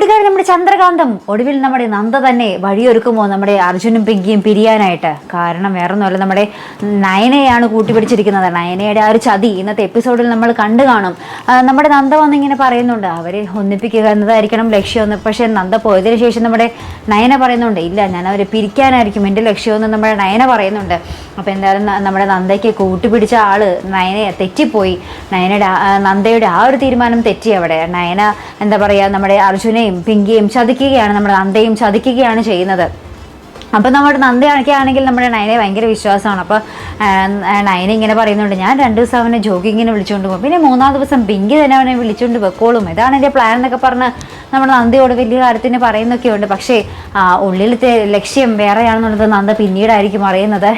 കൂട്ടുകാരൻ നമ്മുടെ ചന്ദ്രകാന്തം. ഒടുവിൽ നമ്മുടെ നന്ദ തന്നെ വഴിയൊരുക്കുമോ നമ്മുടെ അർജുനും പിങ്കിയും പിരിയാനായിട്ട്? കാരണം വേറെ ഒന്നുമല്ല നമ്മുടെ നയനയാണ് കൂട്ടിപ്പിടിച്ചിരിക്കുന്നത്. നയനയുടെ ആ ഒരു ചതി ഇന്നത്തെ എപ്പിസോഡിൽ നമ്മൾ കണ്ടു കാണും. നമ്മുടെ നന്ദ വന്നിങ്ങനെ പറയുന്നുണ്ട് അവരെ ഒന്നിപ്പിക്കുക എന്നതായിരിക്കണം ലക്ഷ്യമെന്ന്. പക്ഷേ നന്ദ പോയതിനു ശേഷം നമ്മുടെ നയന പറയുന്നുണ്ട് ഇല്ല ഞാൻ അവരെ പിരിക്കാനായിരിക്കും. എന്റെ ലക്ഷ്യമെന്ന് നമ്മുടെ നയന പറയുന്നുണ്ട്. അപ്പോൾ എന്തായാലും നമ്മുടെ നന്ദയ്ക്ക് കൂട്ടുപിടിച്ച ആൾ നയനയെ തെറ്റിപ്പോയി. നയനയുടെ നന്ദയുടെ ആ ഒരു തീരുമാനം തെറ്റി അവിടെ. നയന എന്താ പറയുക നമ്മുടെ അർജുനെയും പിങ്കിയും ചതിക്കുകയാണ് നമ്മുടെ നന്ദയും ചതിക്കുകയാണ് ചെയ്യുന്നത്. അപ്പം നമ്മുടെ നന്ദയൊക്കെ ആണെങ്കിൽ നമ്മുടെ നയനെ ഭയങ്കര വിശ്വാസമാണ്. അപ്പോൾ നയന ഇങ്ങനെ പറയുന്നുണ്ട് ഞാൻ രണ്ട് ദിവസം അവനെ ജോഗിങ്ങിന് വിളിച്ചുകൊണ്ട് പോകും. പിന്നെ മൂന്നാം ദിവസം ബിങ്കി തന്നെ അവനെ വിളിച്ചുകൊണ്ട് വെക്കോളും. ഇതാണ് എന്റെ പ്ലാൻ എന്നൊക്കെ പറഞ്ഞ് നമ്മുടെ നന്ദിയോട് വലിയ കാര്യത്തിന് പറയുന്നൊക്കെയുണ്ട്. പക്ഷേ ഉള്ളിലത്തെ ലക്ഷ്യം വേറെയാണെന്നുള്ളത് നന്ദ പിന്നീടായിരിക്കും അറിയുന്നത്.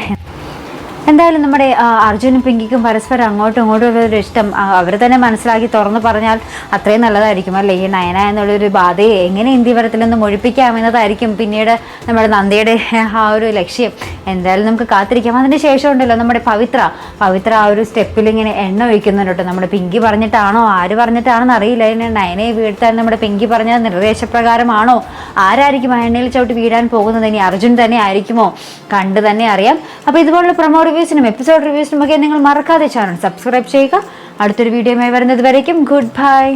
എന്തായാലും നമ്മുടെ അർജുനും പിങ്കിക്കും പരസ്പരം അങ്ങോട്ടും ഇങ്ങോട്ടും ഉള്ളൊരു ഇഷ്ടം. അവർ തന്നെ മനസ്സിലാക്കി തുറന്നു പറഞ്ഞാൽ അത്രയും നല്ലതായിരിക്കും അല്ലേ? ഈ നയന എന്നുള്ളൊരു ബാധയെ എങ്ങനെ ഇന്ത്യവരത്തിൽ നിന്ന് മൊഴിപ്പിക്കാമെന്നതായിരിക്കും പിന്നീട് നമ്മുടെ നന്ദയുടെ ആ ഒരു ലക്ഷ്യം. എന്തായാലും നമുക്ക് കാത്തിരിക്കാം. അതിന് ശേഷം ഉണ്ടല്ലോ നമ്മുടെ പവിത്ര. പവിത്ര ആ ഒരു സ്റ്റെപ്പിൽ ഇങ്ങനെ എണ്ണ ഒഴിക്കുന്നുണ്ട് നമ്മുടെ പിങ്കി പറഞ്ഞിട്ടാണോ ആര് പറഞ്ഞിട്ടാണെന്ന് അറിയില്ല. ഇനി നയനയെ വീഴ്ത്താൻ നമ്മുടെ പിങ്കി പറഞ്ഞ നിർദ്ദേശപ്രകാരമാണോ? ആരായിരിക്കും ആ എണ്ണയിൽ ചവിട്ടി വീഴാൻ പോകുന്നത്? ഇനി അർജുൻ തന്നെ ആയിരിക്കുമോ? കണ്ട് തന്നെ അറിയാം. അപ്പോൾ ഇതുപോലുള്ള പ്രൊമോ റിവ്യൂസിനും എപ്പിസോഡ് റിവ്യൂസിനും ഒക്കെ നിങ്ങൾ മറക്കാതെ ചാനൽ സബ്സ്ക്രൈബ് ചെയ്യുക. അടുത്തൊരു വീഡിയോയുമായി വരുന്നത് വരയ്ക്കും. Good bye